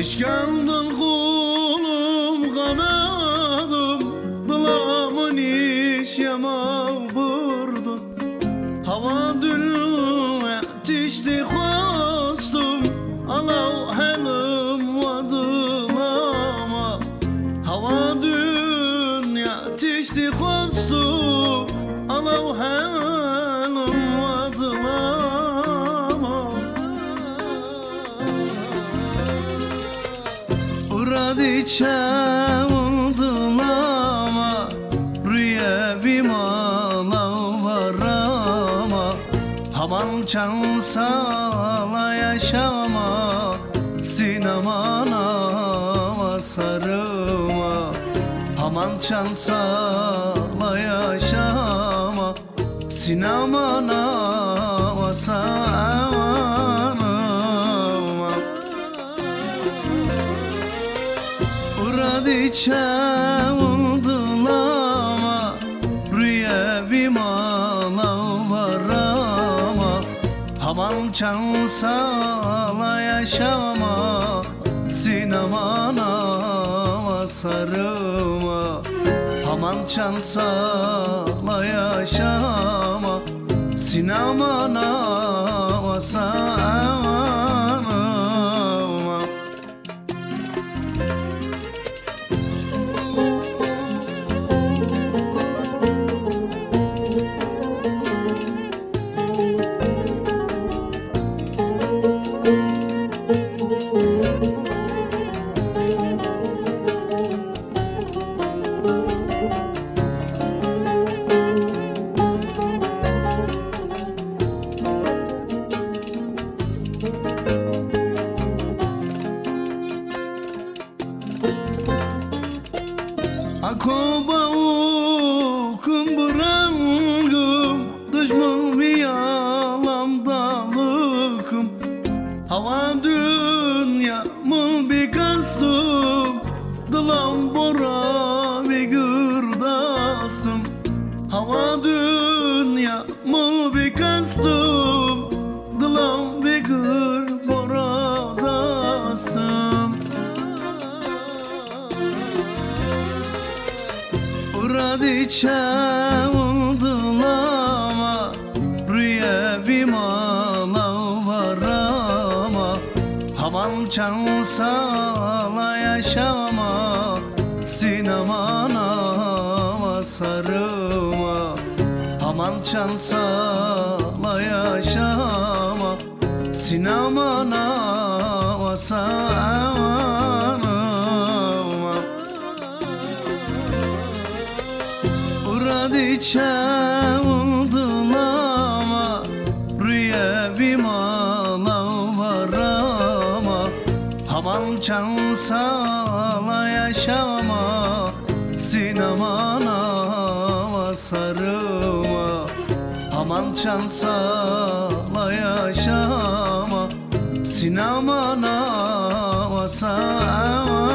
İşkandın kulum kanadım Dilamın iş yama vurdu Hava dül tişti kostum Alav helim vadılama Hava dünya tişti kostum Alav helim Uradi çavdılama Rüye vimala varama Haman çansala yaşama Sinamana sarıma Haman çansala yaşama Sinamana sarıma Uradi çavdılama Rüye vimala varama Haman çansala yaşama Sinamana sarıma. Haman çansala yaşama Sinamana sarıma Akoba kumbırangım Düşman bir yalam dalıkım Hava dünyamın bir kastım Dılam bora bir gürdastım. Hava dünyamın bir kastım Uradi çavdılama Rüye vimala varama Haman çansala yaşama Sinamana sarıma Haman çansala yaşama Sinamana sarıma Uradi çavdılama Rüye vimala varama Haman çansala yaşama Sinamana sarıma Haman çansala yaşama Sinamana sarıma